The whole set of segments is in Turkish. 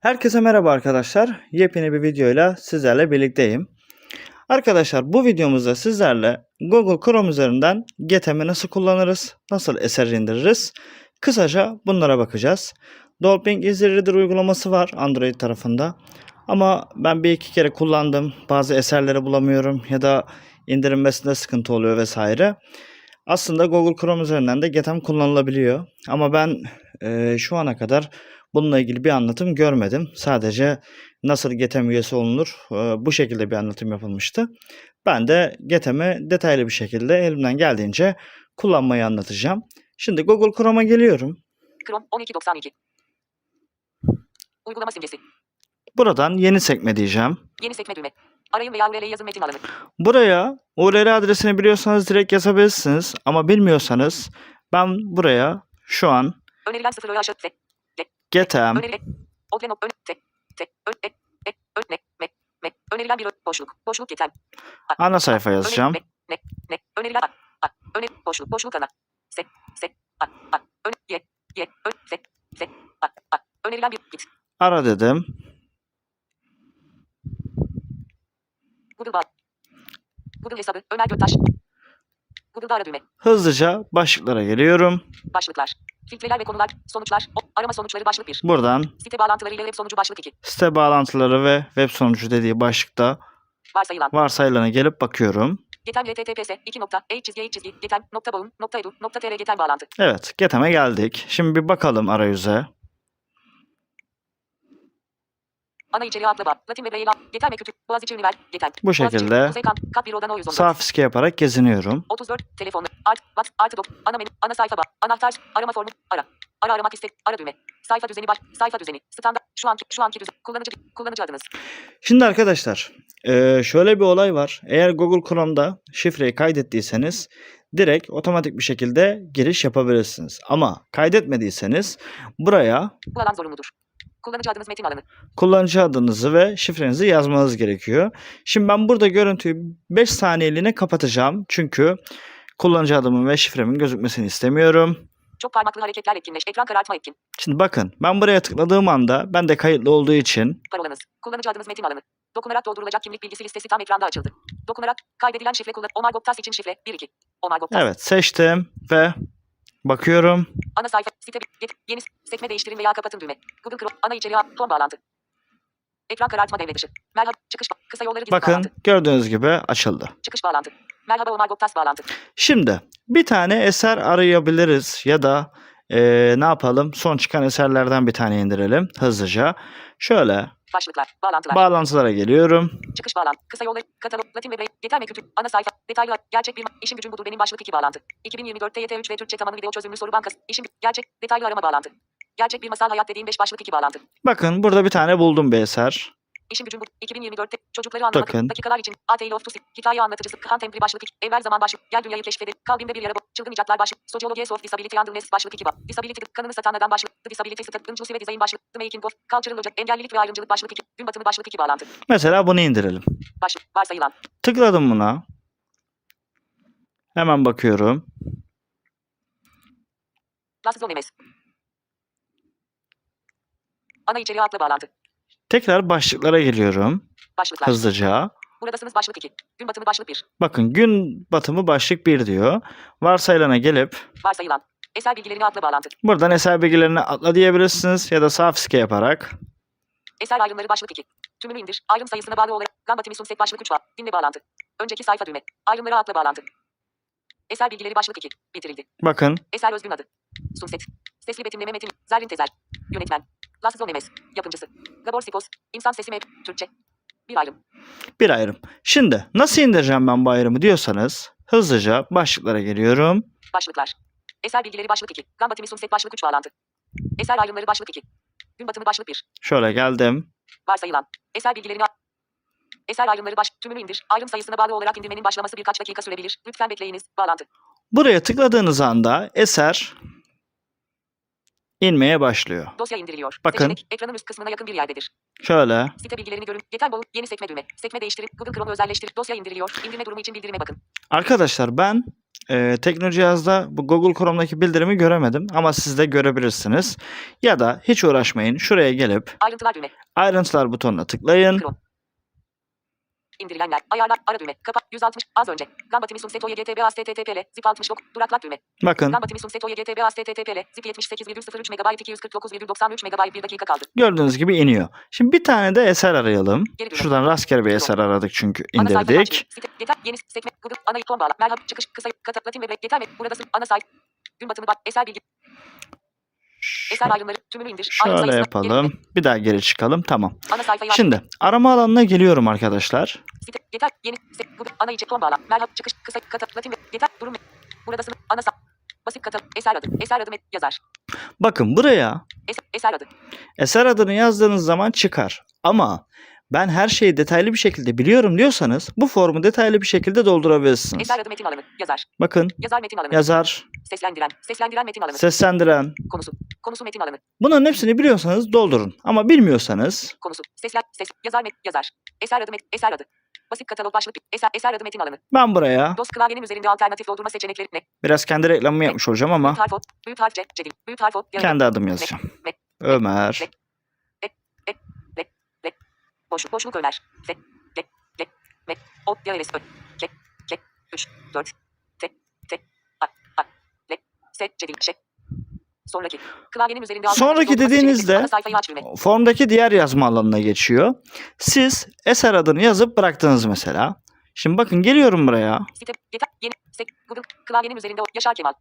Herkese merhaba arkadaşlar. Yepyeni bir videoyla sizlerle birlikteyim. Arkadaşlar bu videomuzda sizlerle Google Chrome üzerinden GTM'i nasıl kullanırız, nasıl eser indiririz, kısaca bunlara bakacağız. Dolphin Easy Reader uygulaması var Android tarafında. Ama ben bir iki kere kullandım. Bazı eserleri bulamıyorum ya da indirilmesinde sıkıntı oluyor vesaire. Aslında Google Chrome üzerinden de GTM kullanılabiliyor. Ama ben eee, şu ana kadar bununla ilgili bir anlatım görmedim. Sadece nasıl GTM üyesi olunur eee, bu şekilde bir anlatım yapılmıştı. Ben de GTM'i detaylı bir şekilde elimden geldiğince kullanmayı anlatacağım. Şimdi Google Chrome'a geliyorum. Chrome 1292. Uygulama simgesi. Buradan yeni sekme diyeceğim. Yeni sekme düğme. Arayın veya URL yazın metin alanı. Buraya URL adresini biliyorsanız direkt yazabilirsiniz. Ama bilmiyorsanız ben buraya şu an Önerilen sıfır öğe aşağı se. GTM Önerilen. Odlen ön te. Te. Ön e. E. Ön ne. Me. Me. Önerilen bir boşluk. Boşluk yeter. A- ana sayfa yazacağım. Me. Ne. Ne. Önerilen a. A. Öner. Boşluk. Boşluk ana. Se. Se. A. A. Ön. Ye. Ye. Ön. Se. Se. A. A. Önerilen bir git. Ara dedim. Google Bar. Google hesabı. Ömer Göktaş. Google'da ara düğme. Hızlıca başlıklara geliyorum. Başlıklar. Filtreler ve konular. Sonuçlar. Arama sonuçları başlık 1. Buradan Site bağlantılarıyla web sonucu başlık 2. site bağlantıları ve web sonucu dediği başlıkta Varsayılan. varsayılana gelip bakıyorum. Getem https 2 nokta e çizgi çizgi getem nokta bağım nokta edu nokta tr getem bağlantı. Evet, GTM'e geldik. Şimdi bir bakalım arayüze. Ana içeriği adlı bağ. Latin ve Braille getem ve kütük. Boğaziçi Ünivers getem. Bu şekilde Kuzey Kamp. Kat 1 odan o 114. sağ fiske yaparak geziniyorum. 34. Telefonu. Art. Box. Artı dok. Ana menü. Ana sayfa bağ. Anahtar. Arama formu. Ara. Ara aramak istek. Ara düğme. Sayfa düzeni baş. Sayfa düzeni. Standart. Şu anki. Şu anki düzen. Kullanıcı. Kullanıcı adınız. Şimdi arkadaşlar, eee, şöyle bir olay var. Eğer Google Chrome'da şifreyi kaydettiyseniz direkt otomatik bir şekilde giriş yapabilirsiniz. Ama kaydetmediyseniz buraya Bu alan zorunludur. Kullanıcı adınız metin alanı. kullanıcı adınızı ve şifrenizi yazmanız gerekiyor. Şimdi ben burada görüntüyü 5 saniyeliğine kapatacağım. Çünkü kullanıcı adımın ve şifremin gözükmesini istemiyorum. Çok parmaklı hareketler etkinleş. Ekran karartma etkin. Şimdi bakın ben buraya tıkladığım anda ben de kayıtlı olduğu için Parolanız. Kullanıcı adınız metin alanı. Dokunarak doldurulacak kimlik bilgisi listesi tam ekranda açıldı. Dokunarak kaydedilen şifre kullan. Omar Goptas için şifre 12. Omar Goptas. evet seçtim ve bakıyorum. Ana sayfa, site, get, yeni, sekme değiştirin veya kapatın düğme. Google Chrome, ana içeriği, ton bağlantı. Ekran karartma devre dışı. Merhaba, çıkış, kısa yolları gizli Bakın bağlantı. gördüğünüz gibi açıldı. Çıkış bağlantı. Merhaba Omar Goptas bağlantı. Şimdi bir tane eser arayabiliriz ya da eee, ne yapalım son çıkan eserlerden bir tane indirelim hızlıca. Şöyle Başlıklar, bağlantılar. bağlantılara geliyorum. çıkış bağlantı. Kısa yolları, katalog, Latin ve Braille, yeter ve kütük, ana sayfa, detaylı, gerçek bir, işin gücün budur benim başlık 2 bağlantı. 2024'te YT3 ve Türkçe tabanı video çözümlü soru bankası, işin, gerçek, detaylı arama bağlantı. Gerçek bir masal hayat dediğim 5 başlık 2 bağlantı. Bakın burada bir tane buldum bir eser. İşin gücün bu. 2024'te çocukları anlamak. Bakın. Dakikalar için. A Tale of Two Hikaye anlatıcısı. Han Templi başlık 2. Evvel zaman başlık. Gel dünyayı keşfedin. Kalbimde bir yara bu. Çılgın icatlar başlık. Sociology of Disability and Illness başlık 2 bab. Disability kanını satan adam başlık. The Disability Stat. Inclusive ve Design başlık. The Making of. Cultural Logic. Engellilik ve ayrımcılık başlık 2. Gün batımı başlık 2 bağlantı. Mesela bunu indirelim. Başlık. Varsayılan. Tıkladım buna. Hemen bakıyorum. On MS. Ana içeriği adlı bağlantı. Tekrar başlıklara geliyorum. Başlıklar. Hızlıca. Buradasınız başlık 2. Gün batımı başlık 1. Bakın gün batımı başlık 1 diyor. Varsayılana gelip Varsayılan. Eser bilgilerini adlı bağlantı. buradan eser bilgilerini atla diyebilirsiniz ya da sağ fiske yaparak Eser ayrımları başlık 2. Tümünü indir. Ayrım sayısına bağlı olarak Gambatimisum sunset başlık 3 bağ. Dinle bağlantı. Önceki sayfa düğme. Ayrımları adlı bağlantı. Eser bilgileri başlık 2. Bitirildi. bakın Eser özgün adı. Sunset. Sesli betimleme metin. Zerrin Tezer. Yönetmen. Lasız Onemes. Yapımcısı. Gabor Sipos. İnsan sesi map. Türkçe. Bir ayrım. bir ayrım. Şimdi nasıl indireceğim ben bu ayrımı diyorsanız hızlıca başlıklara geliyorum. Başlıklar. Eser bilgileri başlık 2. Gambatimi sunset başlık 3 bağlantı. Eser ayrımları başlık 2. Gün batımı başlık 1. Şöyle geldim. Varsayılan. Eser bilgilerini Eser ayrımları baş tümünü indir. Ayrım sayısına bağlı olarak indirmenin başlaması birkaç dakika sürebilir. Lütfen bekleyiniz. Bağlantı. Buraya tıkladığınız anda eser inmeye başlıyor. Dosya indiriliyor. Bakın. Seçenek ekranın üst kısmına yakın bir yerdedir. Şöyle Site bilgilerini görün. Yeter bol. Yeni sekme düğme. Sekme değiştirin. Google Chrome özelleştir. Dosya indiriliyor. İndirme durumu için bildirime bakın. arkadaşlar ben e, tekno cihazda bu Google Chrome'daki bildirimi göremedim ama siz de görebilirsiniz. Ya da hiç uğraşmayın. Şuraya gelip Ayrıntılar düğme. ayrıntılar butonuna tıklayın. Chrome. İndirilenler. Ayarlar. Ara düğme. Kapa. 160. Az önce. Gamba Timisum Setoya GTB HTTPL. Zip 69. Duraklat düğme. Bakın Gamba Timisum Setoya GTB HTTPL. Zip 78,03 MB 249,93 MB 1 dakika kaldı. gördüğünüz gibi iniyor. Şimdi bir tane de eser arayalım. Şuradan rastgele bir eser aradık çünkü indirdik. yeter, yeni sekme, Google, ana ikon bağla, merhaba, çıkış, kısa, latin ve yeter mi? Buradasın, ana sayfa, gün batımı bak, eser bilgi, eser ayrımları, tümünü indir, Şöyle yapalım. Bir daha geri çıkalım. Tamam. Şimdi arama alanına geliyorum arkadaşlar. site, yeter, yeni, Google, ana içi, ikon bağla, merhaba, çıkış, kısa, kata, latin yeter, durum, buradasın, ana sayfa, basit kata, eser adı, eser adı, yazar, Bakın buraya eser, eser adı, eser adını yazdığınız zaman çıkar. Ama ben her şeyi detaylı bir şekilde biliyorum diyorsanız bu formu detaylı bir şekilde doldurabilirsiniz. eser adı, metin alanı, yazar, Bakın yazar, metin alanı, yazar, seslendiren, seslendiren, metin alanı, seslendiren. konusu, konusu, metin alanı, Bunların hepsini biliyorsanız doldurun. Ama bilmiyorsanız konusu, seslen, ses, yazar, met, yazar, eser adı, met, eser adı, basit katalog başlık, eser, eser adı, metin alanı, ben buraya DOS klavyenin üzerinde alternatif doldurma seçenekleri ne? biraz kendi reklamımı yapmış olacağım ama Büyük harf o, büyük harf C, Cedim, büyük harf o, kendi adım yazacağım. Ömer. Boşluk, boşluk Ömer, F, G, G, M, O, Y, S, Ö, K, K, 3, 4, T, T, A, A, L, S, Cedim, Ş. Sonraki. Klavyenin üzerinde Sonraki dediğinizde-. Formdaki diğer yazma alanına geçiyor. Siz eser adını yazıp bıraktınız mesela. Şimdi bakın geliyorum buraya. Site, yeter, yeni, sek, Google, klavyenin üzerinde Yaşar Kemal.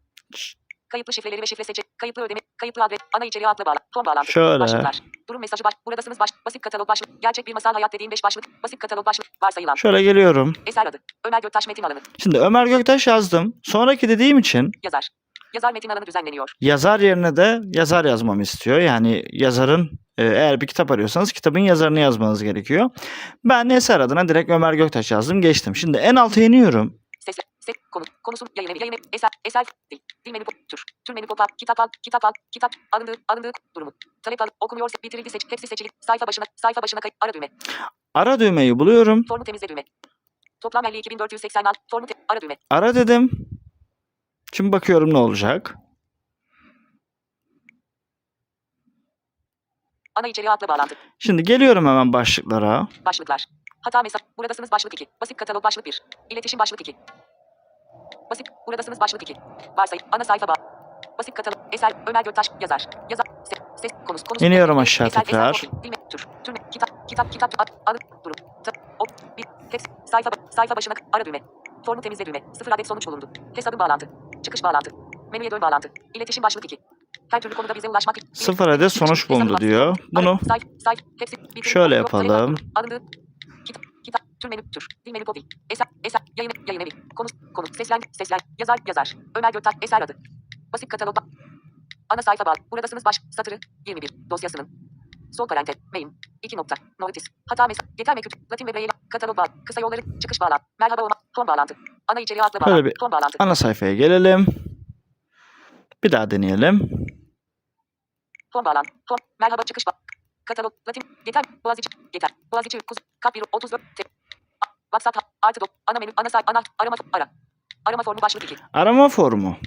Kayıtlı şifreleri ve şifre seçe, kayıtlı ödeme, kayıtlı adres, ana içeriğe atla bağla, son bağlantı. Şöyle. Başlıklar. Durum mesajı baş, buradasınız baş, basit katalog başlık, gerçek bir masal hayat dediğim 5 başlık, basit katalog başlık, varsayılan, Şöyle geliyorum. eser adı, Ömer Göktaş metin alanı, Şimdi Ömer Göktaş yazdım. Sonraki dediğim için yazar. Yazar metin alanı düzenleniyor. yazar yerine de yazar yazmamı istiyor. Yani yazarın e, eğer bir kitap arıyorsanız kitabın yazarını yazmanız gerekiyor. Ben eser adına direkt Ömer Göktaş yazdım geçtim. Şimdi en alta iniyorum. Ses, konu, konusu, yayın evi, yayın evi, eser, eser, dil, dil menü, tür, tür menü, pop, kitap al, kitap al, kitap, alındığı, alındığı, durumu, talep al, okunuyor, bitirildi, seç, hepsi seçili, sayfa başına, sayfa başına kayıt, ara düğme, Ara düğmeyi buluyorum. formu temizle düğme. Toplam 52.486, formu te, ara düğme, Ara dedim. Şimdi bakıyorum ne olacak. ana içeriğe atla bağlantı, Şimdi geliyorum hemen başlıklara. başlıklar, hata mesaj, buradasınız. Başlık 2, basit katalog başlık 1, iletişim başlık 2, basit, buradasınız başlık 2, varsayı, ana sayfa bağ, basit katalog, eser, Ömer Göktaş, yazar, yazar, ses, ses, konusu, konusu, İniyorum eser, aşağı eser, tekrar. profil, dil, me- tür, tür, kitap, kitap, kitap, ad, adı, durum, ta, o, bir, text, sayfa, sayfa başına, ara düğme, formu temizle düğme, sıfır adet sonuç bulundu, hesabın bağlantı, çıkış bağlantı, menüye dön bağlantı, iletişim başlık 2, her türlü konuda bize ulaşmak. Sıfır adet sonuç bulundu diyor. Bunu şöyle yapalım. Tür menü, tür, dil menü, popi, eser, eser, yayın, yayın evi, konu, konu, seslen, seslen, yazar, yazar, Ömer Göktaş, eser adı, basit katalog, ana sayfa bağ, buradasınız baş, satırı, 21, dosyasının, sol parantez, main, 2 nokta, notice, hata mesaj, yeter mektup, latin ve braille, katalog bağ, kısa yolları, çıkış bağlan, merhaba olma, ton bağlantı, ana içeriğe atla bağlan, bir- ton bağlantı, ana sayfaya gelelim. Bir daha deneyelim. ton bağlantı, ton, merhaba çıkış bağ, katalog, latin, yeter, boğaziçi, yeter, boğaziçi, kuz, kap 1, 34, te, A- WhatsApp, artı dok, ana menü, ana sayfa, ana, arama, ara, arama formu başlık 2, Arama formu.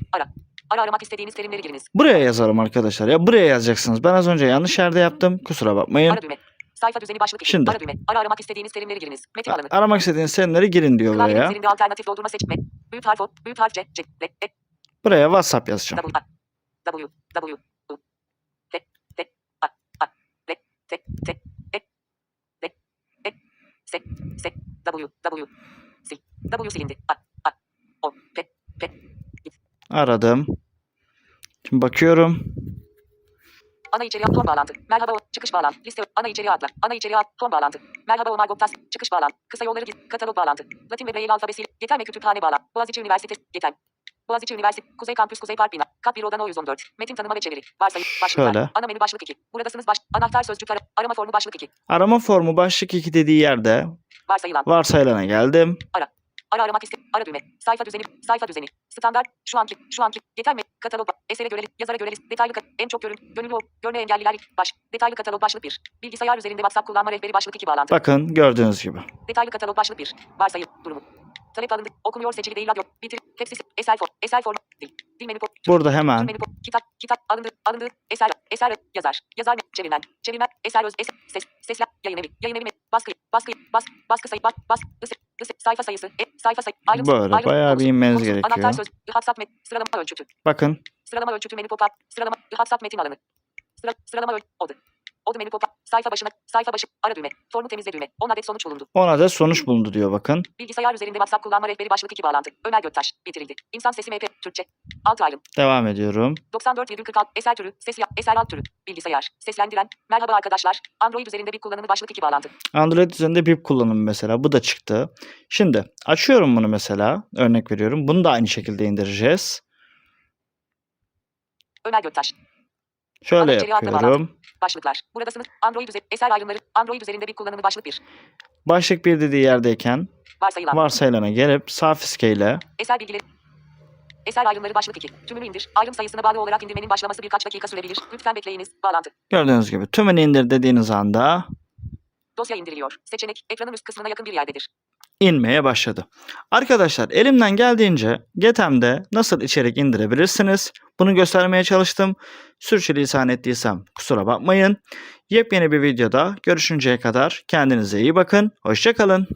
ara aramak istediğiniz terimleri giriniz, Buraya yazarım arkadaşlar. Ya buraya yazacaksınız. Ben az önce yanlış yerde yaptım. Kusura bakmayın. ara düğme, sayfa düzeni başlık 2, Şimdi. ara düğme, ara aramak istediğiniz terimleri giriniz, metin alanı, Aramak istediğiniz terimleri girin diyor klavyenin buraya. üzerinde alternatif doldurma seçme, büyük harf o, büyük harf C, C, L, E, Buraya WhatsApp yazacağım. W, W, W, U, T, T, A, A, L, T, T, E, L, E, S, S, W, W, sil, W silindi, A, A, O, P, P, Aradım. Şimdi bakıyorum. ana içeriğe ton bağlantı, merhaba çıkış bağlantı, liste, ana içeriğe atla, ana içeriğe at, ton bağlantı, merhaba Omar Goptas, çıkış bağlantı, kısa yolları git, katalog bağlantı, Latin ve Braille alfabesiyle, yeter mi kütüphane bağlan, Boğaziçi Üniversitesi, yeter. Boğaziçi Üniversitesi, Kuzey Kampüs, Kuzey Park Bina, Kat 1 Odan O 114, metin tanıma ve çeviri, varsayım, başlıklar, Şöyle. ana menü başlık 2, buradasınız baş, anahtar sözcük ara, arama formu başlık 2, Arama formu başlık 2 dediği yerde varsayılan, varsayılana geldim. ara aramak iste, ara düğme, sayfa düzeni, sayfa düzeni, standart, şu anki, şu anki, yeter mi, katalog, esere göre, yazara göre, detaylı, en çok görün, gönüllü görme engelliler, baş, detaylı katalog başlık 1, bilgisayar üzerinde WhatsApp kullanma rehberi başlık 2 bağlantı, Bakın gördüğünüz gibi. detaylı katalog başlık 1, varsayım, durumu, Talep alındı. Okunuyor seçili değil radyo. Bitir. Hepsi eser form. Eser form. Dil. Dil menü. po- Burada hemen menü. Kitap. Kitap. Alındı. Alındı. Eser. Eser. Yazar. Yazar. Çevirmen. Çevirmen. Eser öz. Es, ses. Sesler. Yayın evi. Yayın evi. Baskı. Baskı. Bas. Baskı sayı. Bas. Bas. Dısı. Dısı. Sayfa sayısı. E, sayfa sayı. Ayrıntı. Böyle ayrıntı, bayağı bir inmeniz gerekiyor. Anahtar söz. Hatsat met. Sıralama ölçütü. bakın Sıralama ölçütü menü pop-up. Sıralama. Hatsat metin alanı. Sıra, sıralama öl. Odı. Odı menü pop-up. Sayfa başına. Sayfa başı. Ara düğme. Formu temizle düğme. 10 adet sonuç bulundu. 10 adet sonuç bulundu diyor bakın. Bilgisayar üzerinde WhatsApp kullanma rehberi başlık 2 bağlantı. Ömer Göktaş. Bitirildi. İnsan sesi MP. Türkçe. Alt ayrım. Devam ediyorum. 94,46. Eser türü. Ses ya. Eser alt türü. Bilgisayar. Seslendiren. Merhaba arkadaşlar. Android üzerinde bir kullanımı başlık 2 bağlantı. Android üzerinde BIP kullanımı mesela. Bu da çıktı. Şimdi açıyorum bunu mesela. Örnek veriyorum. Bunu da aynı şekilde indireceğiz. Ömer Göktaş. Şöyle Ana yapıyorum. Başlıklar. Buradasınız. Android üzerinde. Eser ayrımları. Android üzerinde bir kullanımı başlık 1. Başlık bir dediği yerdeyken Varsayılan. varsayılana gelip sağ fiskeyle Eser bilgileri. Eser ayrımları başlık 2. Tümünü indir. Ayrım sayısına bağlı olarak indirmenin başlaması birkaç dakika sürebilir. Lütfen bekleyiniz. Bağlantı. gördüğünüz gibi tümünü indir dediğiniz anda Dosya indiriliyor. Seçenek ekranın üst kısmına yakın bir yerdedir. İnmeye başladı. Arkadaşlar elimden geldiğince Getem'de nasıl içerik indirebilirsiniz? Bunu göstermeye çalıştım. Sürçülisan ettiysem kusura bakmayın. Yepyeni bir videoda görüşünceye kadar kendinize iyi bakın. Hoşçakalın.